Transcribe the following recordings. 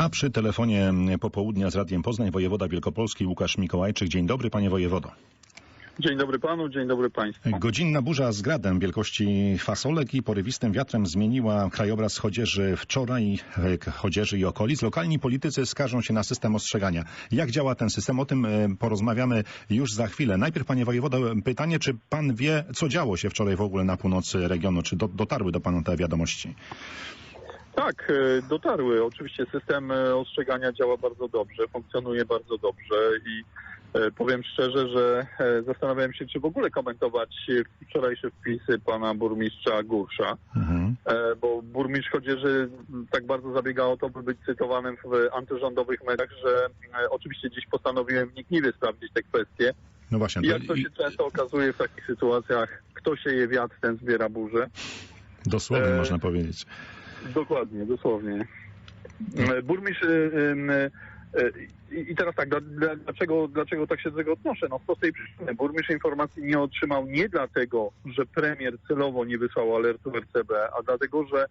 A przy telefonie popołudnia z Radiem Poznań wojewoda wielkopolski Łukasz Mikołajczyk. Dzień dobry panie wojewodo. Dzień dobry panu, dzień dobry państwu. Godzinna burza z gradem wielkości fasolek i porywistym wiatrem zmieniła krajobraz Chodzieży wczoraj, e, Chodzieży i okolic. Lokalni politycy skarżą się na system ostrzegania. Jak działa ten system? O tym e, porozmawiamy już za chwilę. Najpierw panie wojewodo pytanie, czy pan wie, co działo się wczoraj w ogóle na północy regionu? Czy do, dotarły do pana te wiadomości? Tak, e, dotarły. Oczywiście system e, ostrzegania działa bardzo dobrze, funkcjonuje bardzo dobrze i e, powiem szczerze, że zastanawiałem się, czy w ogóle komentować wczorajsze wpisy pana burmistrza Gursza, Mhm. bo burmistrz Chodzieży m, tak bardzo zabiega o to, by być cytowanym w antyrządowych mediach, że oczywiście dziś postanowiłem wnikliwie sprawdzić te kwestie. No właśnie. I jak to się często okazuje w takich sytuacjach, kto sieje wiatr, ten zbiera burzę. Dosłownie e, można powiedzieć. Dokładnie, dosłownie. E, Burmistrz. e, e, I teraz tak, dla- dla- dlaczego, dlaczego tak się do tego odnoszę? No z prostej przyczyny. Burmistrz informacji nie otrzymał nie dlatego, że premier celowo nie wysłał alertu RCB, a dlatego, że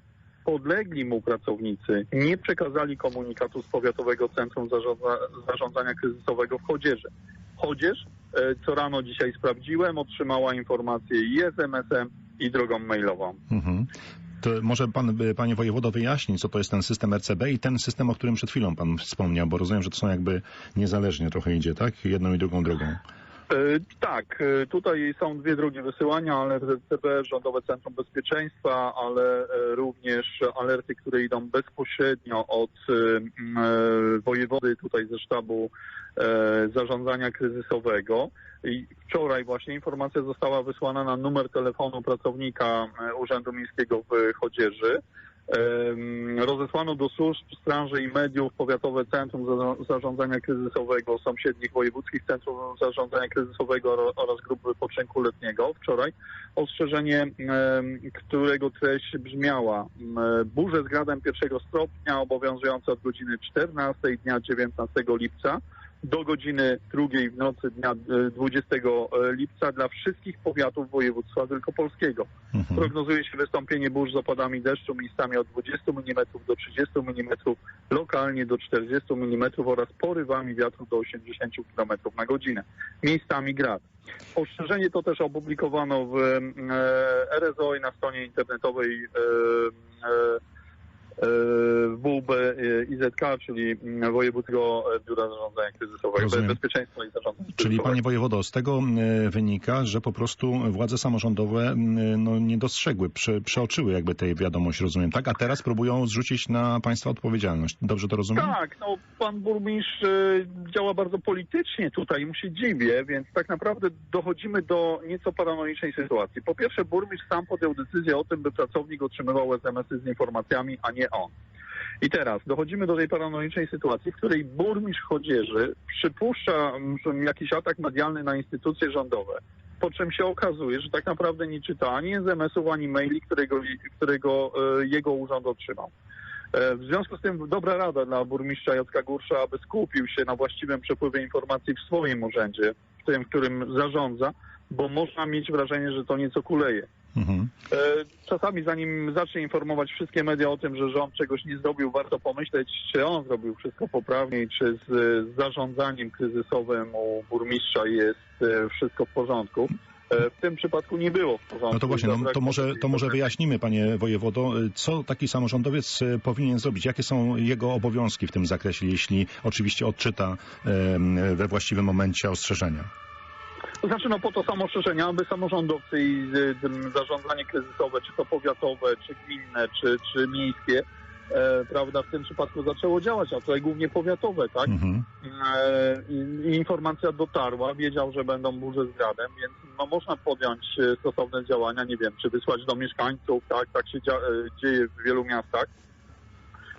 podlegli mu pracownicy nie przekazali komunikatu z Powiatowego Centrum Zarządza, Zarządzania Kryzysowego w Chodzieży. Chodzież, co rano dzisiaj sprawdziłem, otrzymała informację i SMS-em, i drogą mailową. Mhm. To może pan, e, panie wojewodo, wyjaśni, co to jest ten system RCB i ten system, o którym przed chwilą pan wspomniał, bo rozumiem, że to są jakby niezależnie trochę idzie, tak? Jedną i drugą drogą. E, Tak, e, tutaj są dwie drogi wysyłania, ale RCB, Rządowe Centrum Bezpieczeństwa, ale e, również alerty, które idą bezpośrednio od wojewody tutaj ze sztabu zarządzania kryzysowego. I wczoraj właśnie informacja została wysłana na numer telefonu pracownika Urzędu Miejskiego w Chodzieży. Rozesłano do służb, straży i mediów Powiatowe Centrum Za- Zarządzania Kryzysowego, sąsiednich wojewódzkich Centrum Zarządzania Kryzysowego oraz grup wypoczynku letniego wczoraj. Ostrzeżenie, którego treść brzmiała burze z gradem pierwszego stopnia obowiązujące od godziny 14 dnia 19 lipca do godziny drugiej w nocy dnia e, 20 lipca dla wszystkich powiatów województwa wielkopolskiego. Mhm. Prognozuje się wystąpienie burz z opadami deszczu miejscami od 20 mm do 30 mm, lokalnie do 40 mm oraz porywami wiatru do 80 km na godzinę. Miejscami grad. Ostrzeżenie to też opublikowano w e, RSO i na stronie internetowej e, e, e, WB e, IZK, czyli Wojewódzkiego Biura Zarządzania Kryzysowego, Rozumiem. Bezpieczeństwa i Zarządzania Czyli Kryzysowego. panie wojewodo, z tego e, wynika, że po prostu władze samorządowe m, no, nie dostrzegły, prze, przeoczyły jakby tej wiadomość, rozumiem, tak? A teraz próbują zrzucić na państwa odpowiedzialność. Dobrze to rozumiem? Tak, no pan burmistrz y, działa bardzo politycznie tutaj, mu się dziwię, więc tak naprawdę dochodzimy do nieco paranoicznej sytuacji. Po pierwsze, burmistrz sam podjął decyzję o tym, by pracownik otrzymywał SMS-y z informacjami, a nie on. I teraz dochodzimy do tej paranoicznej sytuacji, w której burmistrz Chodzieży przypuszcza jakiś atak medialny na instytucje rządowe, po czym się okazuje, że tak naprawdę nie czyta ani SMS-ów, ani maili, którego, którego y, jego urząd otrzymał. E, W związku z tym dobra rada dla burmistrza Jacka Gursza, aby skupił się na właściwym przepływie informacji w swoim urzędzie, w tym, którym zarządza, bo można mieć wrażenie, że to nieco kuleje. Mhm. E, Czasami zanim zacznie informować wszystkie media o tym, że rząd czegoś nie zrobił, warto pomyśleć, czy on zrobił wszystko poprawnie i czy z, zarządzaniem kryzysowym u burmistrza jest e, wszystko w porządku. E, W tym przypadku nie było w porządku. No to właśnie, no, to, może, to może wyjaśnimy, panie wojewodo, co taki samorządowiec powinien zrobić? Jakie są jego obowiązki w tym zakresie, jeśli oczywiście odczyta we właściwym momencie ostrzeżenia? Znaczy, no po to są ostrzeżenia, aby samorządowcy i y, zarządzanie kryzysowe, czy to powiatowe, czy gminne, czy, czy miejskie, e, prawda, w tym przypadku zaczęło działać, a tutaj głównie powiatowe, tak? Mhm. E, informacja dotarła, wiedział, że będą burze z gradem, więc no można podjąć e, stosowne działania, nie wiem, czy wysłać do mieszkańców, tak, tak się e, dzieje w wielu miastach,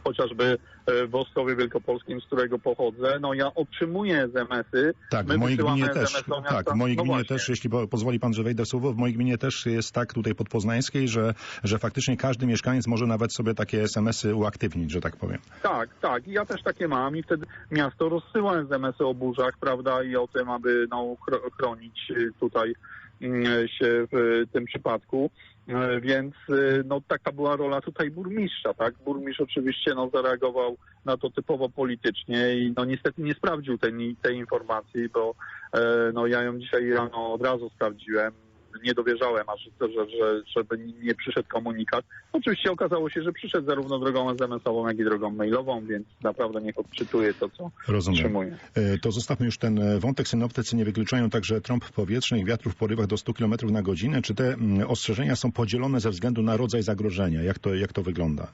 chociażby e, w Ostrowie Wielkopolskim, z którego pochodzę, no ja otrzymuję SMS-y, Tak, My w mojej gminie też, tak, w mojej No gminie właśnie. też, jeśli po- pozwoli pan, że wejdę w słowo, w mojej gminie też jest tak tutaj pod Poznańskiej, że, że faktycznie każdy mieszkaniec może nawet sobie takie SMS-y uaktywnić, że tak powiem. Tak, tak. I ja też takie mam i wtedy miasto rozsyła SMS-y o burzach, prawda, i o tym, aby no, chro- chronić y, tutaj mm, się w tym przypadku. E, Więc e, no, taka była rola tutaj burmistrza, tak? Burmistrz oczywiście no, zareagował na to typowo politycznie i no niestety nie sprawdził tej, tej informacji, bo e, no, ja ją dzisiaj rano od razu sprawdziłem. Nie dowierzałem aż, że, że, żeby nie przyszedł komunikat. Oczywiście okazało się, że przyszedł zarówno drogą SMS-ową, jak i drogą mailową, więc naprawdę niech odczytuje to, co Rozumiem. otrzymuje. E, To zostawmy już ten e, wątek. Synoptycy nie wykluczają także trąb powietrznych, wiatrów w porywach do 100 km na godzinę. Czy te mm, ostrzeżenia są podzielone ze względu na rodzaj zagrożenia? Jak to, jak to wygląda?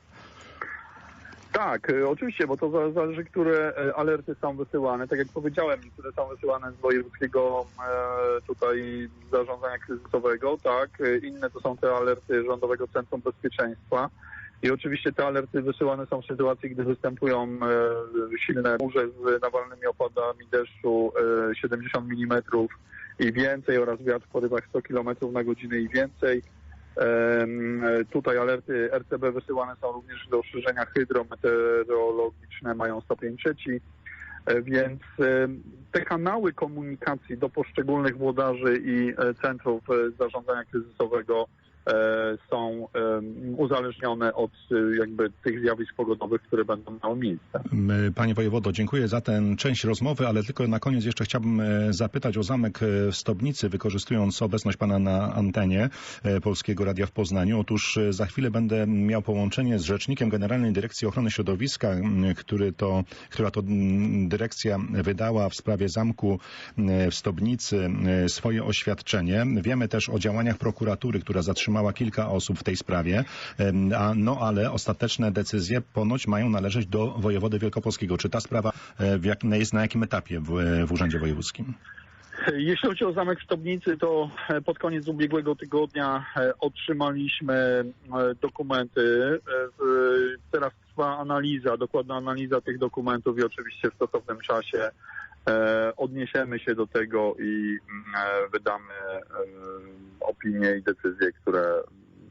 Tak, e, oczywiście, bo to za- zależy, które e, alerty są wysyłane. Tak jak powiedziałem, niektóre są wysyłane z wojewódzkiego e, tutaj zarządzania kryzysowego, tak. E, Inne to są te alerty Rządowego Centrum Bezpieczeństwa. I oczywiście te alerty wysyłane są w sytuacji, gdy występują silne burze z nawalnymi opadami deszczu e, 70 mm i więcej oraz wiatr w porywach 100 km na godzinę i więcej. Tutaj alerty RCB wysyłane są również do ostrzeżenia hydrometeorologiczne, mają stopień trzeci, E, więc te kanały komunikacji do poszczególnych włodarzy i e, centrów e, zarządzania kryzysowego są em, uzależnione od e, jakby tych zjawisk pogodowych, które będą miały miejsce. Panie wojewodo, dziękuję za tę część rozmowy, ale tylko na koniec jeszcze chciałbym e, zapytać o zamek e, w Stobnicy, wykorzystując obecność pana na antenie e, Polskiego Radia w Poznaniu. Otóż e, za chwilę będę miał połączenie z rzecznikiem Generalnej Dyrekcji Ochrony Środowiska, który to, która to dyrekcja wydała w sprawie zamku w Stobnicy e, swoje oświadczenie. Wiemy też o działaniach prokuratury, która zatrzymała kilka osób w tej sprawie, a, no ale ostateczne decyzje ponoć mają należeć do wojewody wielkopolskiego. Czy ta sprawa e, jak, jest na jakim etapie w, w Urzędzie Wojewódzkim? Jeśli chodzi o zamek w Stobnicy, to e, pod koniec ubiegłego tygodnia e, otrzymaliśmy e, dokumenty. E, Teraz trwa analiza, dokładna analiza tych dokumentów i oczywiście w stosownym czasie e, odniesiemy się do tego i mm, e, wydamy e, opinie i decyzje, które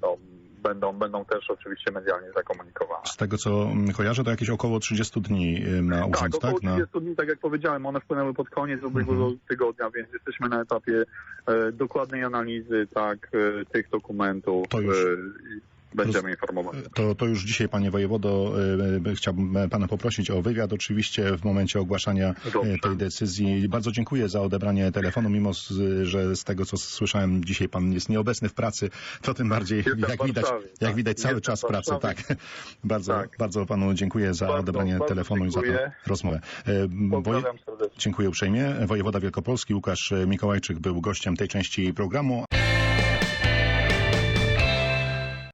no, będą, będą też oczywiście medialnie zakomunikowane. Z tego co mm, kojarzę, to jakieś około 30 dni y, ma Tak, urząd, około tak? Na, 30 dni, tak jak powiedziałem, one wpłynęły pod koniec ubiegłego tygodnia, więc jesteśmy na etapie e, dokładnej analizy tak, e, tych dokumentów To już- e, będziemy informować. to, to już dzisiaj, panie wojewodo, y, chciałbym pana poprosić o wywiad oczywiście w momencie ogłaszania Dobrze. tej decyzji. Bardzo dziękuję za odebranie telefonu, mimo że z tego co słyszałem dzisiaj pan jest nieobecny w pracy, to tym bardziej Jestem jak widać, jak tak. widać cały Jestem czas w pracy, tak. Bardzo, Tak. bardzo panu dziękuję za Bardzo, odebranie bardzo telefonu i za dziękuję. tę rozmowę. E, Woje... Dziękuję uprzejmie. Wojewoda Wielkopolski Łukasz Mikołajczyk był gościem tej części programu.